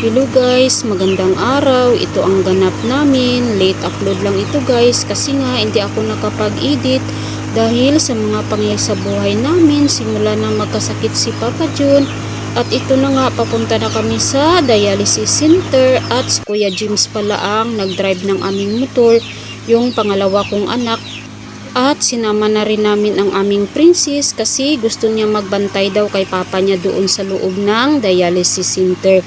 Hello guys, magandang araw. Ito ang ganap namin. Late upload lang ito guys kasi nga hindi ako nakapag-edit dahil sa mga pangyayari sa buhay namin. Simula na magkasakit si Papa Jun at ito na nga papunta na kami sa dialysis center at si Kuya James pala ang nag-drive ng aming motor, yung pangalawa kong anak at sinama na rin namin ang aming princess kasi gusto niya magbantay daw kay papa niya doon sa loob ng dialysis center.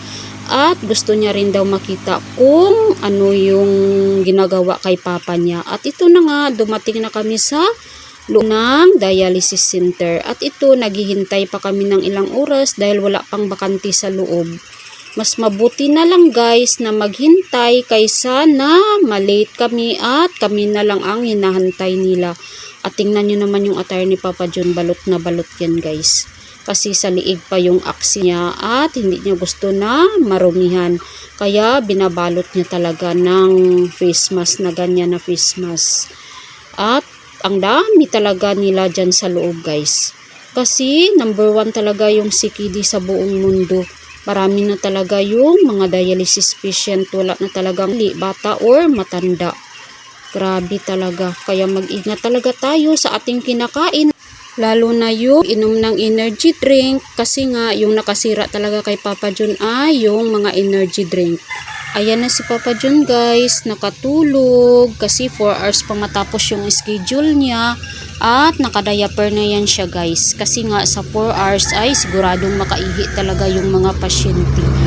At gusto niya rin daw makita kung ano yung ginagawa kay papa niya. At ito na nga, dumating na kami sa loob dialysis center. At ito, naghihintay pa kami ng ilang oras dahil wala pang bakanti sa loob. Mas mabuti na lang guys na maghintay kaysa na malate kami at kami na lang ang hinahantay nila. At tingnan nyo naman yung attire ni Papa John, balot na balot yan guys. Kasi sa liig pa yung aksi niya at hindi niya gusto na marumihan. Kaya binabalot niya talaga ng face mask na ganyan na face mask. At ang dami talaga nila dyan sa loob guys. Kasi number one talaga yung sikidi sa buong mundo. Marami na talaga yung mga dialysis patient. Wala na talagang li, bata or matanda. Grabe talaga. Kaya mag-ingat talaga tayo sa ating kinakain. Lalo na yung inom ng energy drink. Kasi nga yung nakasira talaga kay Papa John ay yung mga energy drink. Ayan na si Papa John guys, nakatulog kasi 4 hours pa matapos yung schedule niya at nakadiaper na yan siya guys kasi nga sa 4 hours ay siguradong makaihi talaga yung mga pasyente.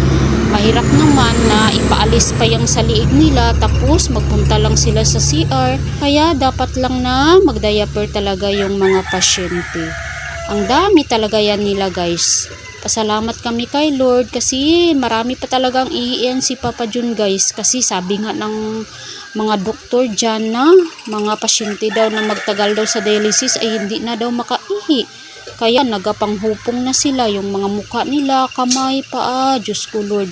Mahirap naman na ipaalis pa yung sa liig nila tapos magpunta lang sila sa CR kaya dapat lang na magdiaper talaga yung mga pasyente. Ang dami talaga yan nila guys. Pasalamat kami kay Lord kasi marami pa talagang iiyan si Papa Jun guys kasi sabi nga ng mga doktor dyan na mga pasyente daw na magtagal daw sa dialysis ay hindi na daw makaihi. Kaya nagapanghupong na sila yung mga muka nila, kamay, paa. Diyos ko Lord,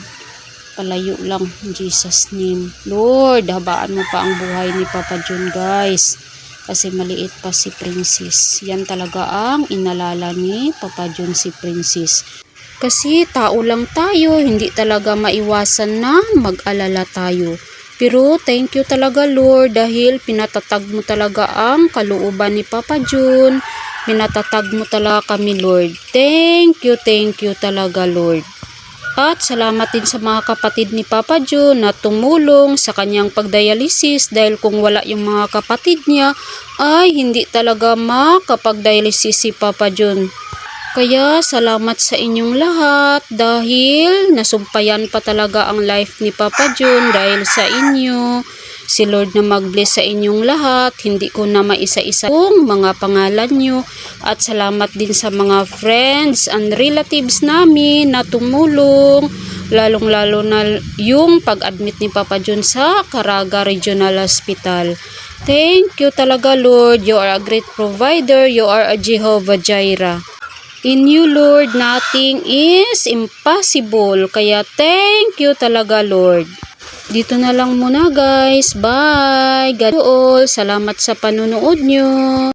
palayo lang in Jesus name. Lord, habaan mo pa ang buhay ni Papa Jun guys kasi maliit pa si Princess. Yan talaga ang inalala ni Papa John si Princess. Kasi tao lang tayo, hindi talaga maiwasan na mag-alala tayo. Pero thank you talaga Lord dahil pinatatag mo talaga ang kalooban ni Papa John. Pinatatag mo talaga kami Lord. Thank you, thank you talaga Lord. At salamat din sa mga kapatid ni Papa John na tumulong sa kanyang pagdialysis dahil kung wala yung mga kapatid niya ay hindi talaga makapagdialysis si Papa John. Kaya salamat sa inyong lahat dahil nasumpayan pa talaga ang life ni Papa John dahil sa inyo. Si Lord na mag-bless sa inyong lahat. Hindi ko na maisa-isa kung mga pangalan nyo. At salamat din sa mga friends and relatives namin na tumulong. Lalong-lalo na yung pag-admit ni Papa John sa Caraga Regional Hospital. Thank you talaga Lord. You are a great provider. You are a Jehovah Jireh. In you, Lord, nothing is impossible. Kaya thank you talaga, Lord. Dito na lang muna guys. Bye. God all. Salamat sa panonood nyo.